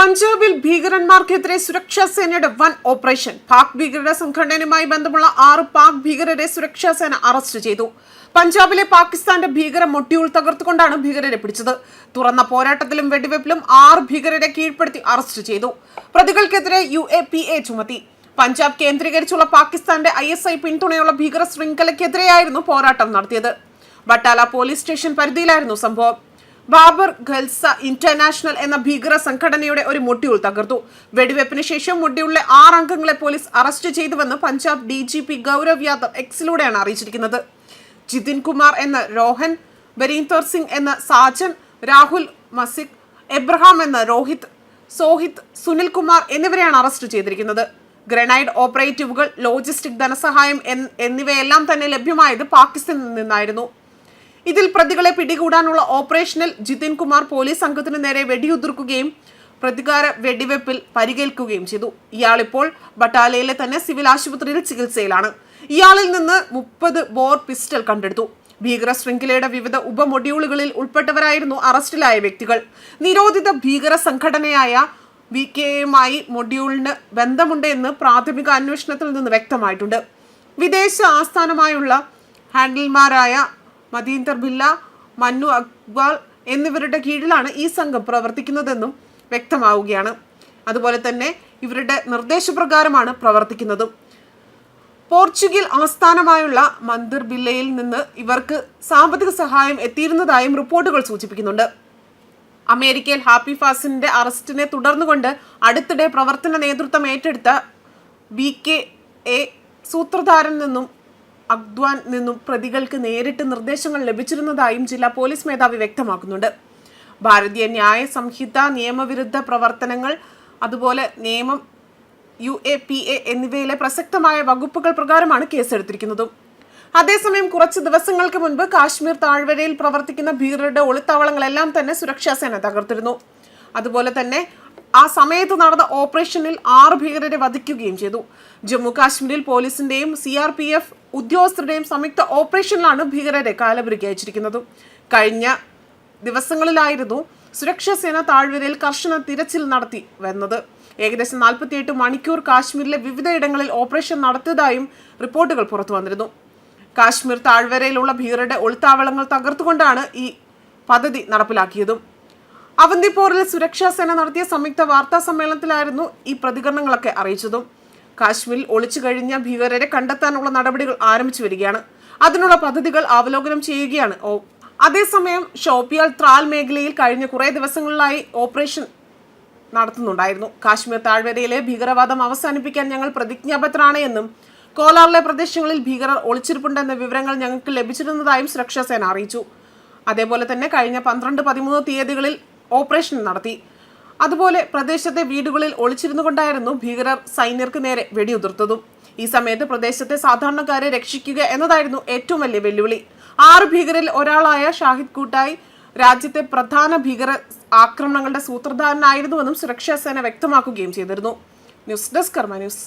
പഞ്ചാബിൽ ഭീകരന്മാർക്കെതിരെ സുരക്ഷാ സേനയുടെ വൻ ഓപ്പറേഷൻ. പാക് ഭീകരരുടെ സംഘടനയുമായി ബന്ധമുള്ള ആറ് പാക് ഭീകരരെ സുരക്ഷാ സേന അറസ്റ്റ് ചെയ്തു. പഞ്ചാബിലെ പാകിസ്ഥാന്റെ ഭീകര മൊട്ടിയൂൾ തകർത്തുകൊണ്ടാണ് ഭീകരരെ പിടിച്ചത്. തുറന്ന പോരാട്ടത്തിലും വെടിവെപ്പിലും ആറ് ഭീകരരെ കീഴ്പ്പെടുത്തി അറസ്റ്റ് ചെയ്തു. പ്രതികൾക്കെതിരെ യു എ പി എ ചുമത്തി. പഞ്ചാബ് കേന്ദ്രീകരിച്ചുള്ള പാകിസ്ഥാന്റെ ഐ എസ് ഐ പിന്തുണയുള്ള ഭീകര ശൃംഖലയ്ക്കെതിരെയായിരുന്നു പോരാട്ടം നടത്തിയത്. ബട്ടാല പോലീസ് സ്റ്റേഷൻ പരിധിയിലായിരുന്നു സംഭവം. ബാബർ ഖൽസ ഇന്റർനാഷണൽ എന്ന ഭീകര സംഘടനയുടെ ഒരു മൊഡ്യൂൾ തകർത്തു. വെടിവെപ്പിന് ശേഷം മൊഡ്യൂളിലെ ആറ് അംഗങ്ങളെ പോലീസ് അറസ്റ്റ് ചെയ്തുവെന്ന് Punjab D G P Gaurav Yadav എക്സിലൂടെയാണ് അറിയിച്ചിരിക്കുന്നത്. ജിതിൻ കുമാർ എന്ന രോഹൻ ബരീന്ദർ സിംഗ് എന്ന സാജൻ രാഹുൽ മസിക് എബ്രഹാം എന്ന രോഹിത് സോഹിത് സുനിൽ കുമാർ എന്നിവരെയാണ് അറസ്റ്റ് ചെയ്തിരിക്കുന്നത്. ഗ്രനൈഡ് ഓപ്പറേറ്റീവുകൾ ലോജിസ്റ്റിക് ധനസഹായം എന്നിവയെല്ലാം തന്നെ ലഭ്യമായത് പാകിസ്ഥാനിൽ നിന്നായിരുന്നു. ഇതിൽ പ്രതികളെ പിടികൂടാനുള്ള ഓപ്പറേഷനിൽ ജിതിൻ കുമാർ പോലീസ് സംഘത്തിന് നേരെ വെടിയുതിർക്കുകയും പ്രതികാര വെടിവെപ്പിൽ പരിക്കേൽക്കുകയും ചെയ്തു. ഇയാളിപ്പോൾ ബട്ടാലയിലെ തന്നെ സിവിൽ ആശുപത്രിയിൽ ചികിത്സയിലാണ്. ഇയാളിൽ നിന്ന് മുപ്പത് ബോർ പിസ്റ്റൽ കണ്ടെടുത്തു. ഭീകര ശൃംഖലയുടെ വിവിധ ഉപമൊഡ്യൂളുകളിൽ ഉൾപ്പെട്ടവരായിരുന്നു അറസ്റ്റിലായ വ്യക്തികൾ. നിരോധിത ഭീകര സംഘടനയായ വി കെ എയുമായി മൊഡ്യൂളിന് ബന്ധമുണ്ട് എന്ന് പ്രാഥമിക അന്വേഷണത്തിൽ നിന്ന് വ്യക്തമായിട്ടുണ്ട്. വിദേശ ആസ്ഥാനമായുള്ള ഹാൻഡിൽമാരായ മദീന്ദർ ബില്ല മന്നു അക്ബാൽ എന്നിവരുടെ കീഴിലാണ് ഈ സംഘം പ്രവർത്തിക്കുന്നതെന്നും വ്യക്തമാവുകയാണ്. അതുപോലെ തന്നെ ഇവരുടെ നിർദ്ദേശപ്രകാരമാണ് പ്രവർത്തിക്കുന്നതും. പോർച്ചുഗൽ ആസ്ഥാനമായുള്ള മന്ദിർ ബില്ലയിൽ നിന്ന് ഇവർക്ക് സാമ്പത്തിക സഹായം എത്തിയിരുന്നതായും റിപ്പോർട്ടുകൾ സൂചിപ്പിക്കുന്നുണ്ട്. അമേരിക്കയിൽ ഹാപ്പി ഫാസിന്റെ അറസ്റ്റിനെ തുടർന്നുകൊണ്ട് അടുത്തിടെ പ്രവർത്തന നേതൃത്വം ഏറ്റെടുത്ത ബി കെ എ സൂത്രധാരൻ നിന്നും അഗ്ദ്വാൻ നിന്നും പ്രതികൾക്ക് നേരിട്ട് നിർദ്ദേശങ്ങൾ ലഭിച്ചിരുന്നതായും ജില്ലാ പോലീസ് മേധാവി വ്യക്തമാക്കുന്നുണ്ട്. ഭാരതീയ ന്യായ സംഹിത നിയമവിരുദ്ധ പ്രവർത്തനങ്ങൾ അതുപോലെ നിയമം യു എ പി എ എന്നിവയിലെ പ്രസക്തമായ വകുപ്പുകൾ പ്രകാരമാണ് കേസെടുത്തിരിക്കുന്നതും. അതേസമയം കുറച്ച് ദിവസങ്ങൾക്ക് മുൻപ് കാശ്മീർ താഴ്വരയിൽ പ്രവർത്തിക്കുന്ന ഭീകരരുടെ ഒളിത്താവളങ്ങളെല്ലാം തന്നെ സുരക്ഷാസേന തകർത്തിരുന്നു. അതുപോലെ തന്നെ ആ സമയത്ത് നടന്ന ഓപ്പറേഷനിൽ ആറ് ഭീകരരെ വധിക്കുകയും ചെയ്തു. ജമ്മു കാശ്മീരിൽ പോലീസിന്റെയും സി ആർ പി എഫ് ഉദ്യോഗസ്ഥരുടെയും സംയുക്ത ഓപ്പറേഷനിലാണ് ഭീകരരെ കാലപുരിക്ക് അയച്ചിരിക്കുന്നത് കഴിഞ്ഞ ദിവസങ്ങളിലായിരുന്നു സുരക്ഷാ സേന താഴ്വരയിൽ കർശന തിരച്ചിൽ നടത്തി വന്നത്. ഏകദേശം നാൽപ്പത്തിയെട്ട് മണിക്കൂർ കാശ്മീരിലെ വിവിധയിടങ്ങളിൽ ഓപ്പറേഷൻ നടത്തിയതായും റിപ്പോർട്ടുകൾ പുറത്തു വന്നിരുന്നു. കാശ്മീർ താഴ്വരയിലുള്ള ഭീകരരുടെ ഒളിത്താവളങ്ങൾ തകർത്തുകൊണ്ടാണ് ഈ പദ്ധതി നടപ്പിലാക്കിയതും. അവന്തിപ്പോറിൽ സുരക്ഷാ സേന നടത്തിയ സംയുക്ത വാർത്താ സമ്മേളനത്തിലായിരുന്നു ഈ പ്രതികരണങ്ങളൊക്കെ അറിയിച്ചതും. കാശ്മീരിൽ ഒളിച്ചു കഴിഞ്ഞ ഭീകരരെ കണ്ടെത്താനുള്ള നടപടികൾ ആരംഭിച്ചു വരികയാണ്. അതിനുള്ള പദ്ധതികൾ അവലോകനം ചെയ്യുകയാണ്. അതേസമയം ഷോപ്പിയാൽ ത്രാൽ മേഖലയിൽ കഴിഞ്ഞ കുറേ ദിവസങ്ങളിലായി ഓപ്പറേഷൻ നടത്തുന്നുണ്ടായിരുന്നു. കാശ്മീർ താഴ്വരയിലെ ഭീകരവാദം അവസാനിപ്പിക്കാൻ ഞങ്ങൾ പ്രതിജ്ഞാബദ്ധരാണ് എന്നും കോലാറിലെ പ്രദേശങ്ങളിൽ ഭീകരർ ഒളിച്ചിരിപ്പുണ്ടെന്ന വിവരങ്ങൾ ഞങ്ങൾക്ക് ലഭിച്ചിരുന്നതായും സുരക്ഷാ സേന അറിയിച്ചു. അതേപോലെ തന്നെ കഴിഞ്ഞ പന്ത്രണ്ട് പതിമൂന്ന് തീയതികളിൽ ഓപ്പറേഷൻ നടത്തി. അതുപോലെ പ്രദേശത്തെ വീടുകളിൽ ഒളിച്ചിരുന്നു കൊണ്ടായിരുന്നു ഭീകരർ സൈന്യർക്ക് നേരെ വെടിയുതിർത്തതും. ഈ സമയത്ത് പ്രദേശത്തെ സാധാരണക്കാരെ രക്ഷിക്കുക എന്നതായിരുന്നു ഏറ്റവും വലിയ വെല്ലുവിളി. ആറ് ഭീകരരിൽ ഒരാളായ ഷാഹിദ് കൂട്ടായി രാജ്യത്തെ പ്രധാന ഭീകര ആക്രമണങ്ങളുടെ സൂത്രധാരനായിരുന്നുവെന്നും സുരക്ഷാ സേന വ്യക്തമാക്കുകയും ചെയ്തിരുന്നു. News desk Karma news.